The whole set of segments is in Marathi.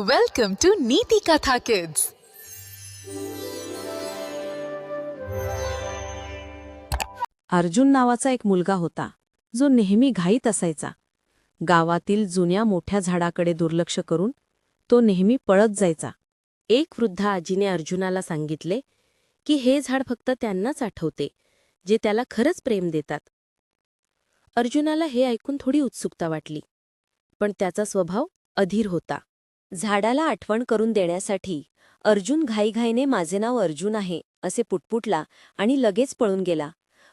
वेलकम टू नीति कथा किड्स अर्जुन नावाचा एक मुलगा होता. जो नेहमी घाईत असायचा. गावातील जुन्या मोठ्या झाडाकडे दुर्लक्ष करून तो नेहमी पळत जायचा. एक वृद्ध आजीने अर्जुनाला सांगितले की हे झाड फक्त त्यांनाच आठवते जे त्याला खरंच प्रेम देतात. अर्जुनाला हे ऐकून थोडी उत्सुकता वाटली पण त्याचा स्वभाव अधीर होता. झाडाला आठवण करून देण्यासाठी अर्जुन घाईघाईने माझे नाव अर्जुन आहे असे पुटपुटला आणि लगेच पळून गेला.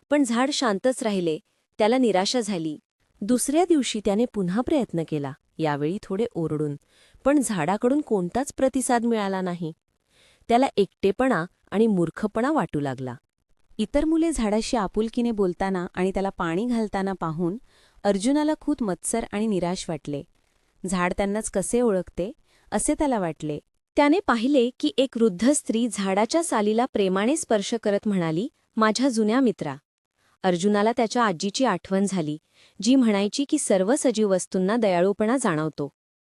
पण झाड शांतच राहिले त्याला निराशा झाली. दुसऱ्या दिवशी त्याने पुन्हा प्रयत्न केला यावेळी थोडे ओरडून पण झाडाकडून कोणताच प्रतिसाद मिळाला नाही. त्याला एकटेपणा आणि मूर्खपणा वाटू लागला. इतर मुले झाडाशी आपुलकीने बोलताना आणि त्याला पाणी घालताना पाहून अर्जुनाला खूप मत्सर आणि निराश वाटले. झाड त्यांनाच कसे ओळखते? असे त्याला वाटले. त्याने पाहिले की एक वृद्ध स्त्री झाडाच्या सालीला प्रेमाने स्पर्श करत म्हणाली माझ्या जुन्या मित्रा. अर्जुनाला त्याच्या आजीची आठवण झाली जी म्हणायची की सर्व सजीव वस्तूंना दयाळूपणा जाणवतो.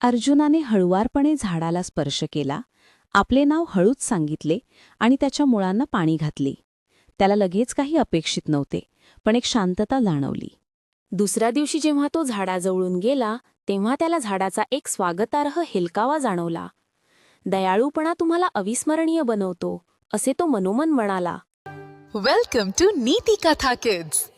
अर्जुनाने हळुवारपणे झाडाला स्पर्श केला आपले नाव हळूच सांगितले आणि त्याच्या मुळांना पाणी घातले. त्याला लगेच काही अपेक्षित नव्हते पण एक शांतता जाणवली. दुसऱ्या दिवशी जेव्हा तो झाडाजवळून गेला तेव्हा त्याला झाडाचा एक स्वागतार्ह हेलकावा जाणवला. दयाळूपणा तुम्हाला अविस्मरणीय बनवतो असे तो मनोमन म्हणाला. वेलकम टू नीती कथा किड्स